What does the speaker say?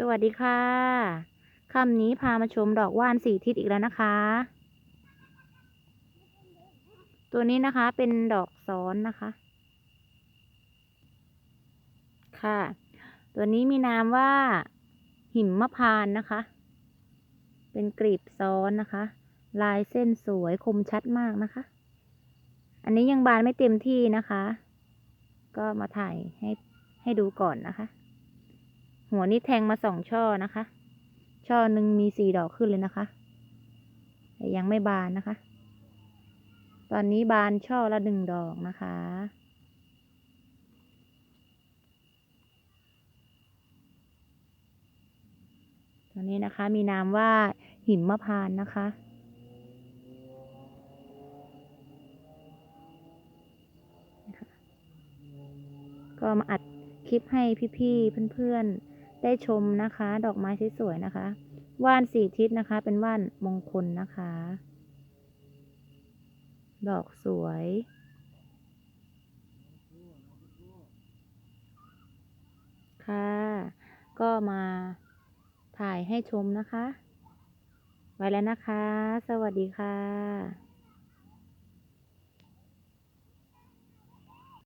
สวัสดีค่ะค่ำนี้พามาชมดอกว่านสี่ทิศอีกแล้วนะคะ ตัวนี้นะคะเป็นดอกซ้อนนะคะ ค่ะ ตัวนี้มีนามว่า หิมมะพานนะคะ เป็นกลีบซ้อนนะคะ ลายเส้นสวยคมชัดมากนะคะ อันนี้ยังบานไม่เต็มที่นะคะ ก็มาถ่ายให้ให้ดูก่อนนะคะ หัวนี้แทงมาสองช่อนะคะ ช่อหนึ่งมีสี่ดอกขึ้นเลยนะคะ แต่ยังไม่บานนะคะ ตอนนี้บานช่อละหนึ่งดอกนะคะตอนนี้นะคะมีนามว่าหิมมะพานนะคะก็มาอัดคลิปให้พี่ๆ เพื่อนๆ ได้ชมนะคะ ดอกไม้สวยๆนะคะ ว่านสี่ทิศนะคะ เป็นว่านมงคลนะคะ ดอกสวย ค่ะ ก็มาถ่ายให้ชมนะคะ ไว้แล้วนะคะ สวัสดีค่ะ